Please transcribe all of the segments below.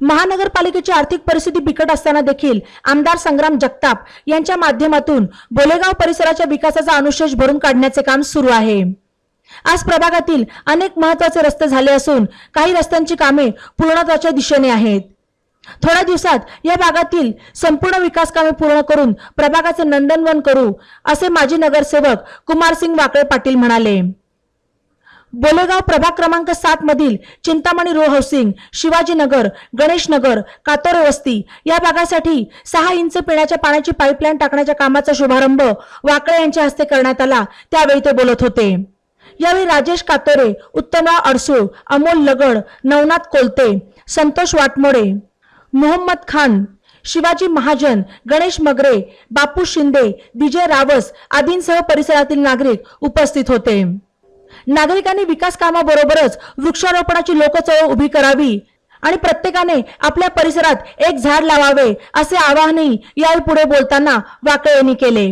महानगरपालिकेची आर्थिक परिस्थिती बिकट असताना देखील आमदार संग्राम जगताप यांच्या माध्यमातून बोलेगाव परिसराच्या विकासाचा अनुशेष भरून काढण्याचे काम सुरू आहे. आज प्रभागातील अनेक महत्त्वाचे रस्ते झाले असून काही रस्त्यांची कामे पूर्णत्वाच्या दिशेने आहेत. थोड्या दिवसात या भागातील संपूर्ण विकास कामे पूर्ण करून प्रभागाचे नंदनवन करू असे माजी नगरसेवक कुमारसिंग वाकळे पाटील म्हणाले. बोलेगाव प्रभाग क्रमांक सात मधील चिंतामणी रो हाऊसिंग शिवाजीनगर गणेशनगर कातोरे वस्ती या भागासाठी सहा इंच पिण्याच्या पाण्याची पाईपलाईन टाकण्याच्या कामाचा शुभारंभ वाकळे यांच्या हस्ते करण्यात आला. त्यावेळी ते बोलत होते. यावेळी राजेश कातोरे उत्तमराव अडसूळ अमोल लगड नवनाथ कोलते संतोष वाटमोडे मोहम्मद खान शिवाजी महाजन गणेश मगरे बापू शिंदे विजय रावस आदींसह परिसरातील नागरिक उपस्थित होते. नागरिकांनी विकास कामाबरोबरच वृक्षारोपणाची लोकचळवळ उभी करावी आणि प्रत्येकाने आपल्या परिसरात एक झाड लावावे असे आवाहनही यावेळी पुढे बोलताना वाकळे यांनी केले.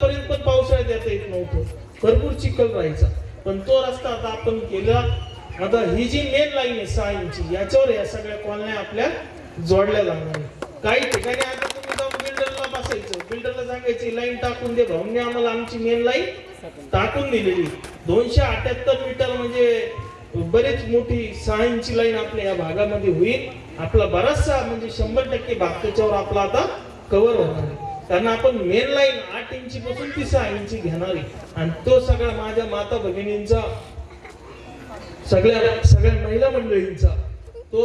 पण पावसाळ्यात येता येत नव्हतं. भरपूर चिखल राहायचा. पण तो रस्ता आता आपण केला. आता ही जी मेन लाईन आहे सहा इंची याच्यावर या सगळ्या कॉलन्या आपल्या जोडल्या जाणार काही ठिकाणी आता सांगायची लाईन टाकून दे भाऊने आम्हाला आमची मेन लाईन टाकून दिलेली. दोनशे अठ्याहत्तर मीटर म्हणजे बरेच मोठी सहा इंची लाईन आपल्या या भागामध्ये होईल. आपला बराचसा म्हणजे शंभर टक्के भाग त्याच्यावर आपला आता कव्हर होणार आहे. कारण आपण मेन लाईन आठ इंची पासून ती सहा इंची घेणार आहे. आणि तो सगळा माझ्या माता भगिनींचा सगळ्या सगळ्या महिला मंडळींचा तो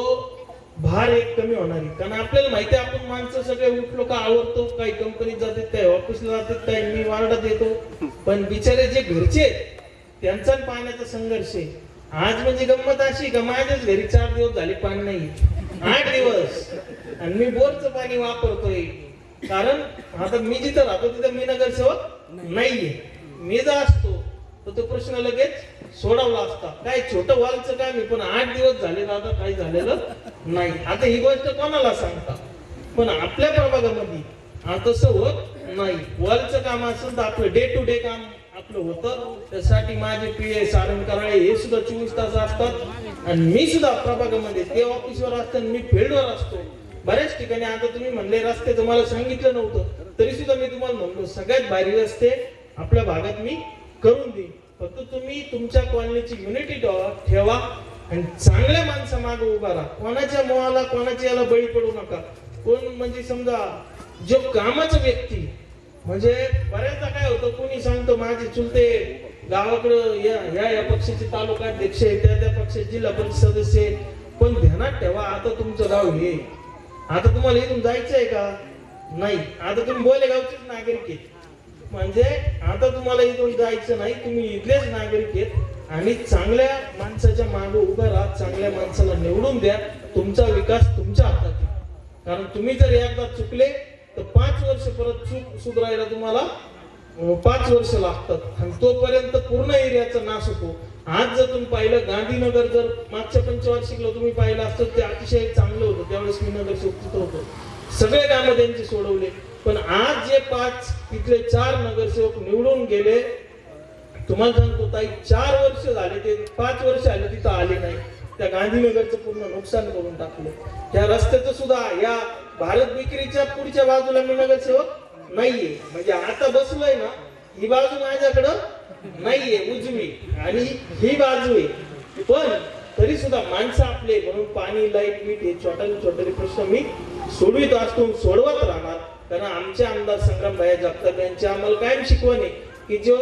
भार एक कमी होणार. आहे कारण आपल्याला माहिती आहे आपण माणसं सगळे उठलो का आवडतो काही कंपनीत जातात काही ऑफिसला जातात काही मी वार्डात येतो. पण बिचारे जे घरचे त्यांचा पाण्याचा संघर्ष आहे. आज म्हणजे गंमत अशी का माझ्याच घरी चार दिवस झाले पाणी नाही आठ दिवस. आणि मी बोरचं पाणी वापरतोय. कारण आता मी जिथं राहतो तिथं मी नगरसेवक नाहीये. मी जर असतो तर तो प्रश्न लगेच सोडवला असता. काय छोटं वॉलचं काय मी पण आठ दिवस झाले दादा काही झालेलं? नाही. आता ही गोष्ट कोणाला सांगता? पण आपल्या प्रभागामध्ये तसं होत नाही. वरचं काम असेल तर आपलं डे टू डे काम आपलं होतं. त्यासाठी माझे पीए सारण कराळे हे सुद्धा चोवीस तास असतात. आणि मी सुद्धा प्रभागामध्ये ते ऑफिसवर असतात मी फील्डवर असतो. बऱ्याच ठिकाणी आता तुम्ही म्हणले रस्ते तुम्हाला सांगितलं नव्हतं. तरी सुद्धा मी तुम्हाला म्हणलो सगळ्यात भारी रस्ते आपल्या भागात मी करून देईन. फक्त तुम्ही तुमच्या कॉलनीची युनिटी ठेवा. आणि चांगल्या माणसा मागे उभा राहा. कोणाच्या मोहाला कोणाच्या याला बळी पडू नका. कोण म्हणजे समजा जो कामाचा व्यक्ती म्हणजे बऱ्याचदा काय होतं कोणी सांगतो माझे चुलते गावाकडं या या या पक्षाचे तालुका अध्यक्ष आहे त्या त्या पक्षाचे जिल्हा परिषद सदस्य आहेत. पण ध्यानात ठेवा आता तुमचं गाव हे. आता तुम्हाला इथून जायचं आहे का? नाही. आता तुम्ही बोले गावचेच नागरिक आहेत. म्हणजे आता तुम्हाला इथून जायचं नाही तुम्ही इथलेच नागरिक आहेत. आणि चांगल्या माणसाच्या मागे उभं राहा चांगल्या माणसाला निवडून द्या. तुमचा विकास तुमच्या हातात कारण तुम्ही जर एकदा चुकले तर पाच वर्ष परत चूक सुधारायला तुम्हाला पाच वर्ष लागतात. आणि तोपर्यंत पूर्ण एरियाचा नाश होतो. आज जर तुम्ही पाहिलं गांधीनगर जर मागच्या पंचवार्षिकला तुम्ही पाहिलं असतं ते अतिशय चांगलं होतं. त्यावेळेस मी नगर तिथं होतो. सगळे कामं त्यांचे सोडवले. पण आज जे पाच तिथले चार नगरसेवक निवडून गेले तुम्हाला सांगतो ताई चार वर्ष झाले ते पाच वर्ष आले तिथं आले नाही. त्या गांधीनगरचं पूर्ण नुकसान करून टाकलं. त्या रस्त्याचं सुद्धा या भारत विक्रीच्या पुढच्या बाजूला मी नगरसेवक नाहीये. म्हणजे आता बसलोय ना ही बाजू माझ्याकडं नाहीये उजवी. आणि ही बाजू आहे. पण तरी सुद्धा माणसं आपले म्हणून पाणी लाइट मीठ हे छोटे छोटे प्रश्न मी सोडवित असतो सोडवत राहणार. कारण आमचे आमदार संग्राम भाया जगताप यांची आम्हाला कायम शिकवण आहे की जो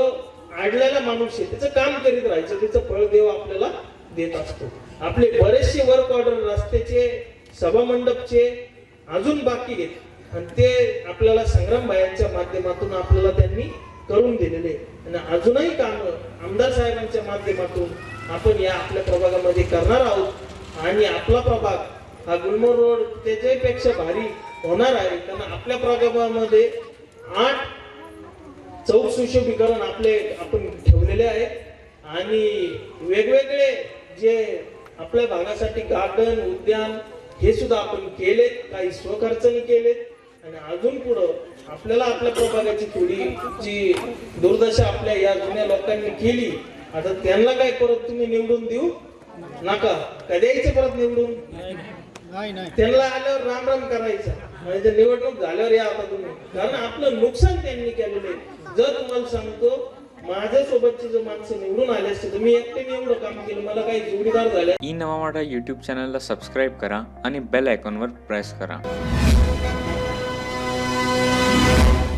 आडलेला माणूस आहे त्याचं काम करीत राहायचं त्याचं फळ देव आपल्याला देत असतो. आपले बरेचसे वर्क ऑर्डर रस्त्याचे सभामंडपचे अजून बाकी आहेत. आणि ते आपल्याला संग्राम भायांच्या माध्यमातून आपल्याला त्यांनी करून दिलेले. आहे. आणि अजूनही काम आमदार साहेबांच्या माध्यमातून आपण या आपल्या प्रभागामध्ये करणार आहोत. आणि आपला प्रभाग हा गुलमोर रोड त्याच्यापेक्षा भारी होणार आहे. कारण आपल्या प्रभागामध्ये आठ चौक सुशोभीकरण आपले आपण ठेवलेले आहे. आणि वेगवेगळे जे आपल्या भागासाठी गार्डन उद्यान हे सुद्धा आपण केलेत काही स्वखर्चने केलेत. आणि अजून पुढं आपल्याला आपल्या प्रभागाची थोडी जी दुर्दशा आपल्या या जुन्या लोकांनी केली आता त्यांना काय परत तुम्ही निवडून देऊ? नका. का द्यायचं परत निवडून? त्यांना आल्यावर राम राम करायचा. म्हणजे निवडणूक झाल्यावर या आता तुम्ही. कारण आपलं नुकसान त्यांनी केलेलं आहे. जर तुम्हाला सांगतो माझ्या सोबतची जर माणसं निवडून आले असते तर मी एकट्याने एवढं काम केलं. मला काही जोडीदार झाले ई नवा मराठा यूट्यूब चॅनलला सबस्क्राईब करा आणि बेल आयकॉनवर प्रेस करा.